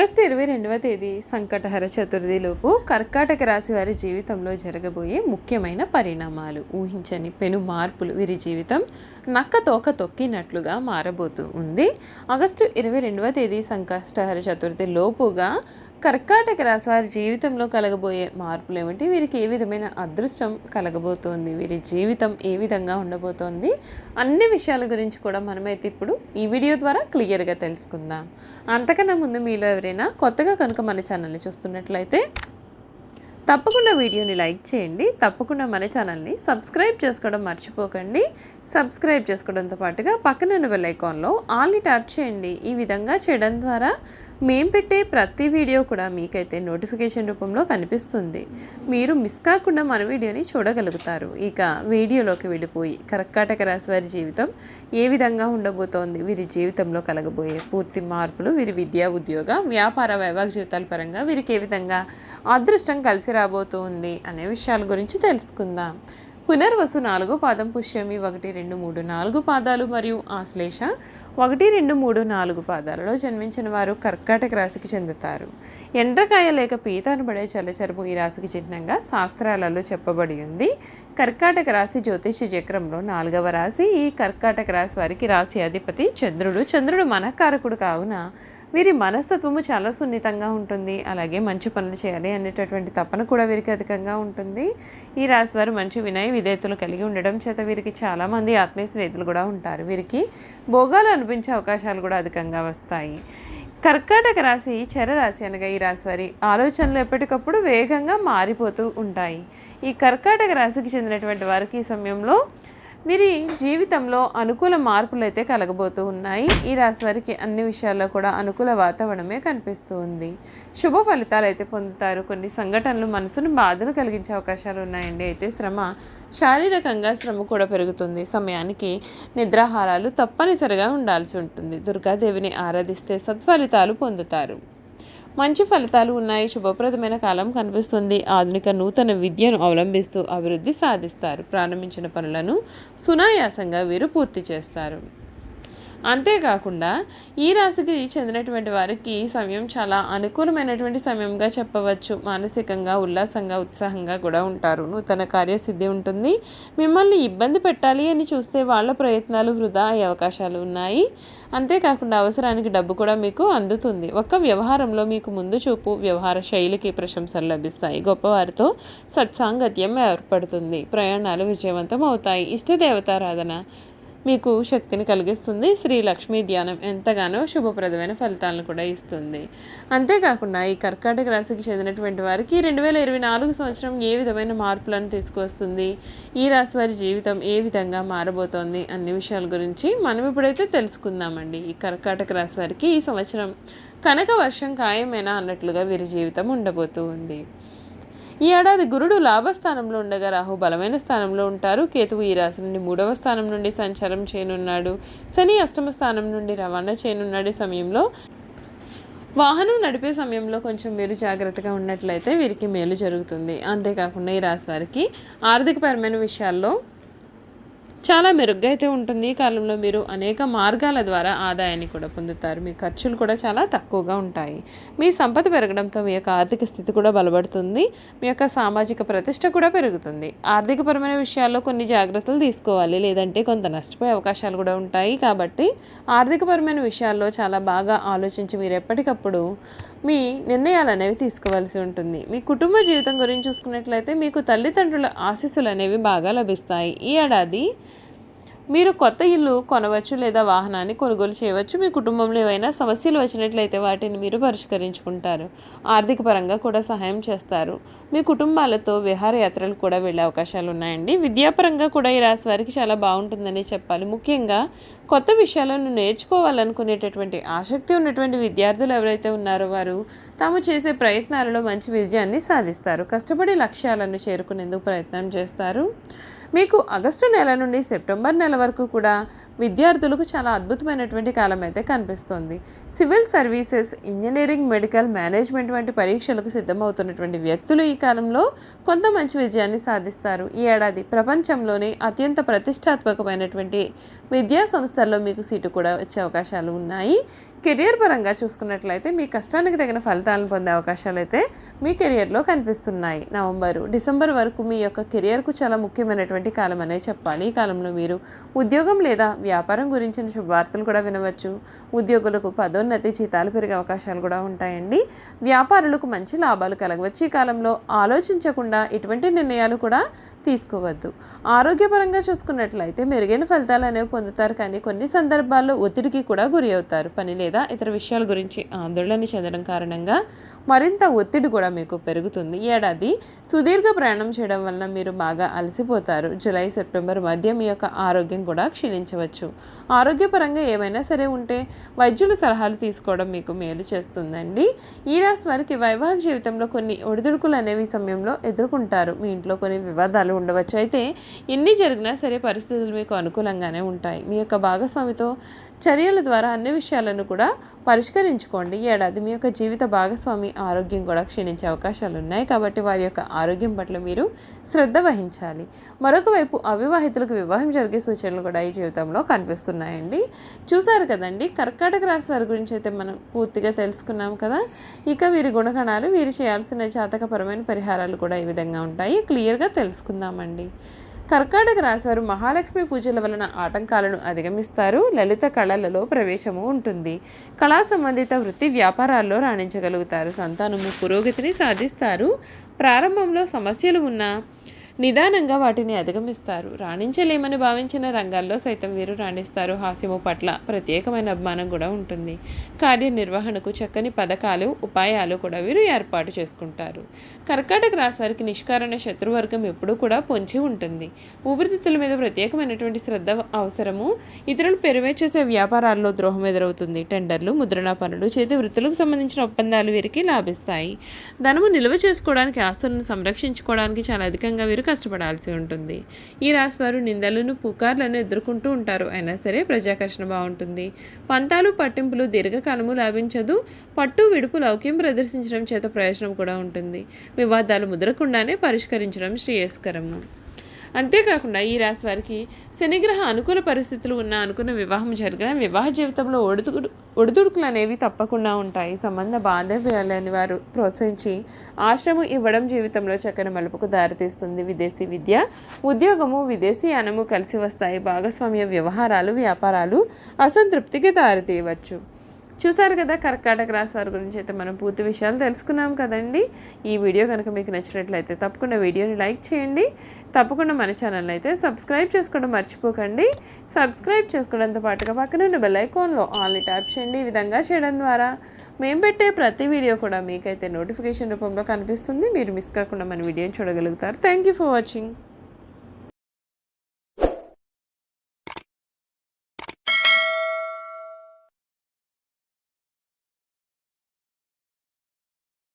August ఇరవై రెండవ తేదీ సంకటహర చతుర్థిలోపు కర్కాటక రాశి వారి జీవితంలో జరగబోయే ముఖ్యమైన పరిణామాలు. ఊహించని పెను మార్పులు వీరి జీవితం నక్క తోక తొక్కినట్లుగా మారబోతూ ఉంది. ఆగస్టు ఇరవై రెండవ తేదీ సంకష్టహర చతుర్థి లోపుగా కర్కాటక రాశి వారి జీవితంలో కలగబోయే మార్పులు ఏమిటి వీరికి ఏ విధమైన అదృష్టం కలగబోతోంది? వీరి జీవితం ఏ విధంగా ఉండబోతోంది? అన్ని విషయాల గురించి కూడా మనమైతే ఇప్పుడు ఈ వీడియో ద్వారా క్లియర్గా తెలుసుకుందాం. అంతకన్నా ముందు మీలో ఎవరైనా కొత్తగా కనుక మన ఛానల్ని చూస్తున్నట్లయితే తప్పకుండా వీడియోని లైక్ చేయండి. తప్పకుండా మన ఛానల్ని సబ్స్క్రైబ్ చేసుకోవడం మర్చిపోకండి. సబ్స్క్రైబ్ చేసుకోవడంతో పాటుగా పక్కన ఉన్న బెల్ ఐకాన్లో ఆల్ని ట్యాప్ చేయండి. ఈ విధంగా చేయడం ద్వారా మేము పెట్టే ప్రతి వీడియో కూడా మీకైతే నోటిఫికేషన్ రూపంలో కనిపిస్తుంది. మీరు మిస్ కాకుండా మన వీడియోని చూడగలుగుతారు. ఇక వీడియోలోకి వెళ్ళిపోయి కర్కాటక రాశి వారి జీవితం ఏ విధంగా ఉండబోతోంది? వీరి జీవితంలో కలగబోయే పూర్తి మార్పులు వీరి విద్యా ఉద్యోగ వ్యాపార వైవాహిక జీవితాల పరంగా వీరికి ఏ విధంగా అదృష్టం కలిసి రాబోతోంది అనే విషయాల గురించి తెలుసుకుందాం. పునర్వసు నాలుగు పాదం పుష్యమి ఒకటి రెండు మూడు నాలుగు పాదాలు మరియు ఆశ్లేష ఒకటి రెండు మూడు నాలుగు పాదాలలో జన్మించిన వారు కర్కాటక రాశికి చెందుతారు. ఎండ్రకాయ లేక పీత అనబడే చల్లచరుము ఈ రాశికి చిహ్నంగా శాస్త్రాలలో చెప్పబడి ఉంది. కర్కాటక రాశి జ్యోతిష్య చక్రంలో నాలుగవ రాశి. ఈ కర్కాటక రాశి వారికి రాశి అధిపతి చంద్రుడు. చంద్రుడు మనకారకుడు కావున వీరి మనస్తత్వము చాలా సున్నితంగా ఉంటుంది. అలాగే మంచి పనులు చేయాలి అనేటటువంటి తపన కూడా వీరికి అధికంగా ఉంటుంది. ఈ రాశి వారు మంచి వినయ విధేయతలు కలిగి ఉండడం చేత వీరికి చాలామంది ఆత్మీయ స్నేహితులు కూడా ఉంటారు. వీరికి భోగాలను అనిపించే అవకాశాలు కూడా అధికంగా వస్తాయి. కర్కాటక రాశి చర రాశి అనగా ఈ రాశి వారి ఆలోచనలు ఎప్పటికప్పుడు వేగంగా మారిపోతూ ఉంటాయి. ఈ కర్కాటక రాశికి చెందినటువంటి వారికి ఈ సమయంలో వీరి జీవితంలో అనుకూల మార్పులు అయితే కలగబోతూ ఉన్నాయి. ఈ రాశి వారికి అన్ని విషయాల్లో కూడా అనుకూల వాతావరణమే కనిపిస్తూ ఉంది. శుభ ఫలితాలు అయితే పొందుతారు. కొన్ని సంఘటనలు మనసును బాధలు కలిగించే అవకాశాలు ఉన్నాయండి. అయితే శ్రమ శారీరకంగా శ్రమ కూడా పెరుగుతుంది. సమయానికి నిద్రాహారాలు తప్పనిసరిగా ఉండాల్సి ఉంటుంది. దుర్గాదేవిని ఆరాధిస్తే సత్ఫలితాలు పొందుతారు. మంచి ఫలితాలు ఉన్నాయి. శుభప్రదమైన కాలం కనిపిస్తుంది. ఆధునిక నూతన విద్యను అవలంబిస్తూ అభివృద్ధి సాధిస్తారు. ప్రారంభించిన పనులను సునాయాసంగా వీరు పూర్తి చేస్తారు. అంతేకాకుండా ఈ రాశికి చెందినటువంటి వారికి ఈ సమయం చాలా అనుకూలమైనటువంటి సమయంగా చెప్పవచ్చు. మానసికంగా ఉల్లాసంగా ఉత్సాహంగా కూడా ఉంటారు. నూతన కార్యసిద్ధి ఉంటుంది. మిమ్మల్ని ఇబ్బంది పెట్టాలి అని చూస్తే వాళ్ళ ప్రయత్నాలు వృధా అయ్యే అవకాశాలు ఉన్నాయి. అంతేకాకుండా అవసరానికి డబ్బు కూడా మీకు అందుతుంది. ఒక్క వ్యవహారంలో మీకు ముందు చూపు వ్యవహార శైలికి ప్రశంసలు లభిస్తాయి. గొప్పవారితో సత్సాంగత్యం ఏర్పడుతుంది. ప్రయాణాలు విజయవంతం అవుతాయి. ఇష్టదేవతారాధన మీకు శక్తిని కలిగిస్తుంది. శ్రీ లక్ష్మీ ధ్యానం ఎంతగానో శుభప్రదమైన ఫలితాలను కూడా ఇస్తుంది. అంతేకాకుండా ఈ కర్కాటక రాశికి చెందినటువంటి వారికి రెండు వేల ఇరవై నాలుగు సంవత్సరం ఏ విధమైన మార్పులను తీసుకువస్తుంది ఈ రాశి వారి జీవితం ఏ విధంగా మారబోతోంది? అన్ని విషయాల గురించి మనం ఇప్పుడైతే తెలుసుకుందామండి. ఈ కర్కాటక రాశి వారికి ఈ సంవత్సరం కనక వర్షం ఖాయమేనా అన్నట్లుగా వీరి జీవితం ఉండబోతూ ఉంది. ఈ ఏడాది గురుడు లాభస్థానంలో ఉండగా రాహు బలమైన స్థానంలో ఉంటారు. కేతువు ఈ రాశి నుండి మూడవ స్థానం నుండి సంచారం చేయనున్నాడు. శని అష్టమ స్థానం నుండి రవాణా చేయనున్నాడు. ఈ సమయంలో వాహనం నడిపే సమయంలో కొంచెం మీరు జాగ్రత్తగా ఉన్నట్లయితే వీరికి మేలు జరుగుతుంది. అంతేకాకుండా ఈ రాశి వారికి ఆర్థికపరమైన విషయాల్లో చాలా మెరుగ్గా అయితే ఉంటుంది ఈ కాలంలో మీరు అనేక మార్గాల ద్వారా ఆదాయాన్ని కూడా పొందుతారు. మీ ఖర్చులు కూడా చాలా తక్కువగా ఉంటాయి. మీ సంపద పెరగడంతో మీ యొక్క ఆర్థిక స్థితి కూడా బలపడుతుంది. మీ యొక్క సామాజిక ప్రతిష్ట కూడా పెరుగుతుంది. ఆర్థికపరమైన విషయాల్లో కొన్ని జాగ్రత్తలు తీసుకోవాలి. లేదంటే కొంత నష్టపోయే అవకాశాలు కూడా ఉంటాయి. కాబట్టి ఆర్థికపరమైన విషయాల్లో చాలా బాగా ఆలోచించి మీరు ఎప్పటికప్పుడు మీ నిర్ణయాలు అనేవి తీసుకోవాల్సి ఉంటుంది. మీ కుటుంబ జీవితం గురించి చూసుకున్నట్లయితే మీకు తల్లిదండ్రుల ఆశీస్సులు అనేవి బాగా లభిస్తాయి. ఈ ఏడాది మీరు కొత్త ఇల్లు కొనవచ్చు లేదా వాహనాన్ని కొనుగోలు చేయవచ్చు. మీ కుటుంబంలో ఏవైనా సమస్యలు వచ్చినట్లయితే వాటిని మీరు పరిష్కరించుకుంటారు. ఆర్థిక పరంగా కూడా సహాయం చేస్తారు. మీ కుటుంబాలతో విహారయాత్రలు కూడా వెళ్ళే అవకాశాలు ఉన్నాయండి. విద్యాపరంగా కూడా ఈ రాశి వారికి చాలా బాగుంటుందని చెప్పాలి. ముఖ్యంగా కొత్త విషయాలను నేర్చుకోవాలనుకునేటటువంటి ఆసక్తి ఉన్నటువంటి విద్యార్థులు ఎవరైతే ఉన్నారో వారు తాము చేసే ప్రయత్నాలలో మంచి విజయాన్ని సాధిస్తారు. కష్టపడి లక్ష్యాలను చేరుకునేందుకు ప్రయత్నం చేస్తారు. మీకు ఆగస్టు నెల నుండి సెప్టెంబర్ నెల వరకు కూడా విద్యార్థులకు చాలా అద్భుతమైనటువంటి కాలం అయితే కనిపిస్తుంది. Civil services engineering medical management వంటి పరీక్షలకు సిద్ధమవుతున్నటువంటి వ్యక్తులు ఈ కాలంలో కొంత మంచి విజయాన్ని సాధిస్తారు. ఈ ఏడాది ప్రపంచంలోనే అత్యంత ప్రతిష్టాత్మకమైనటువంటి విద్యా సంస్థల్లో మీకు సీటు కూడా వచ్చే అవకాశాలు ఉన్నాయి. కెరియర్ పరంగా చూసుకున్నట్లయితే మీ కష్టానికి తగిన ఫలితాలను పొందే అవకాశాలు అయితే మీ కెరియర్లో కనిపిస్తున్నాయి. నవంబరు డిసెంబర్ వరకు మీ యొక్క కెరియర్కు చాలా ముఖ్యమైనటువంటి కాలం అనే చెప్పాలి. ఈ కాలంలో మీరు ఉద్యోగం లేదా వ్యాపారం గురించిన శుభవార్తలు కూడా వినవచ్చు. ఉద్యోగులకు పదోన్నతి జీతాలు పెరిగే అవకాశాలు కూడా ఉంటాయండి. వ్యాపారులకు మంచి లాభాలు కలగవచ్చు. ఈ కాలంలో ఆలోచించకుండా ఎటువంటి నిర్ణయాలు కూడా తీసుకోవద్దు. ఆరోగ్యపరంగా చూసుకున్నట్లయితే మెరుగైన ఫలితాలు అనేవి పొందుతారు. కానీ కొన్ని సందర్భాల్లో ఒత్తిడికి కూడా గురి అవుతారు. పని లేదా ఇతర విషయాల గురించి ఆందోళన చెందడం కారణంగా మరింత ఒత్తిడి కూడా మీకు పెరుగుతుంది. ఏడాది సుదీర్ఘ ప్రయాణం చేయడం వలన మీరు బాగా అలసిపోతారు. జూలై సెప్టెంబర్ మధ్య మీ యొక్క ఆరోగ్యం కూడా క్షీణించవచ్చు. ఆరోగ్యపరంగా ఏమైనా సరే ఉంటే వైద్యుల సలహాలు తీసుకోవడం మీకు మేలు చేస్తుందండి. ఈ రాశి వారికి వైవాహిక జీవితంలో కొన్ని ఒడిదుడుకులు అనేవి సమయంలో ఎదుర్కొంటారు. మీ ఇంట్లో కొన్ని వివాదాలు ఉండవచ్చు. అయితే ఎన్ని జరిగినా సరే పరిస్థితులు మీకు అనుకూలంగానే ఉంటాయి. మీ యొక్క భాగస్వామితో చర్యల ద్వారా అన్ని విషయాలను కూడా పరిష్కరించుకోండి. ఏడాది మీ యొక్క జీవిత భాగస్వామి ఆరోగ్యం కూడా క్షీణించే అవకాశాలు ఉన్నాయి కాబట్టి వారి యొక్క ఆరోగ్యం పట్ల మీరు శ్రద్ధ వహించాలి. మరొక వైపు అవివాహితులకు వివాహం జరిగే సూచనలు కూడా ఈ జీవితంలో కనిపిస్తున్నాయండి. చూసారు కదండి కర్కాటక రాశి వారి గురించి అయితే మనం పూర్తిగా తెలుసుకున్నాం కదా. ఇక వీరి గుణగణాలు వీరు చేయాల్సిన జాతకపరమైన పరిహారాలు కూడా ఈ విధంగా ఉంటాయి. క్లియర్గా తెలుసుకుందామండి. కర్కాటక రాశివారు మహాలక్ష్మి పూజల వలన ఆటంకాలను అధిగమిస్తారు. లలిత కళలలో ప్రవేశము ఉంటుంది. కళా సంబంధిత వృత్తి వ్యాపారాల్లో రాణించగలుగుతారు. సంతానము పురోగతిని సాధిస్తారు. ప్రారంభంలో సమస్యలు ఉన్నా నిదానంగా వాటిని అధిగమిస్తారు. రాణించలేమని భావించిన రంగాల్లో సైతం వీరు రాణిస్తారు. హాస్యము పట్ల ప్రత్యేకమైన అభిమానం కూడా ఉంటుంది. కార్యనిర్వహణకు చక్కని పథకాలు ఉపాయాలు కూడా వీరు ఏర్పాటు చేసుకుంటారు. కర్కాటక రాసారికి నిష్కారణ శత్రువర్గం ఎప్పుడూ కూడా పొంచి ఉంటుంది. ఊపిరితిత్తుల మీద ప్రత్యేకమైనటువంటి శ్రద్ధ అవసరము. ఇతరులు పెరువేచేసే వ్యాపారాల్లో ద్రోహం ఎదురవుతుంది. టెండర్లు ముద్రణ పనులు చేతి వృత్తులకు సంబంధించిన ఒప్పందాలు వీరికి లాభిస్తాయి. ధనము నిల్వ చేసుకోవడానికి ఆస్తులను సంరక్షించుకోవడానికి చాలా అధికంగా వీరు కష్టపడాల్సి ఉంటుంది. ఈ రాశివారు నిందలను పుకార్లను ఎదుర్కొంటూ ఉంటారు. అయినా సరే ప్రజాకర్షణ బాగుంటుంది. పంతాలు పట్టింపులు దీర్ఘకాలము లాభించదు. పట్టు విడుపు లౌక్యం ప్రదర్శించడం చేత ప్రయోజనం కూడా ఉంటుంది. వివాదాలు ముదరకుండానే పరిష్కరించడం శ్రేయస్కరము. అంతేకాకుండా ఈ రాశి వారికి శనిగ్రహ అనుకూల పరిస్థితులు ఉన్న అనుకున్న వివాహం జరిగిన వివాహ జీవితంలో ఒడుతుడు ఒడిదుడుకులు అనేవి తప్పకుండా ఉంటాయి. సంబంధ బాంధవ్యాలని వారు ప్రోత్సహించి ఆశ్రమం ఇవ్వడం జీవితంలో చక్కని మలుపుకు దారితీస్తుంది. విదేశీ విద్య ఉద్యోగము విదేశీ అనము కలిసి వస్తాయి. భాగస్వామ్య వ్యవహారాలు వ్యాపారాలు అసంతృప్తికి దారితీయవచ్చు. చూసారు కదా కర్కాటక రాశి వారి గురించి అయితే మనం పూర్తి విషయాలు తెలుసుకున్నాం కదండి. ఈ వీడియో కనుక మీకు నచ్చినట్లయితే తప్పకుండా వీడియోని లైక్ చేయండి. తప్పకుండా మన ఛానల్ అయితే సబ్స్క్రైబ్ చేసుకోవడం మర్చిపోకండి. సబ్స్క్రైబ్ చేసుకోవడంతో పాటుగా పక్కన ఉన్న బెల్ ఐకాన్లో ఆల్ని ట్యాప్ చేయండి. ఈ విధంగా చేయడం ద్వారా మేము పెట్టే ప్రతి వీడియో కూడా మీకైతే నోటిఫికేషన్ రూపంలో కనిపిస్తుంది. మీరు మిస్ కాకుండా మన వీడియోని చూడగలుగుతారు. Thank you for watching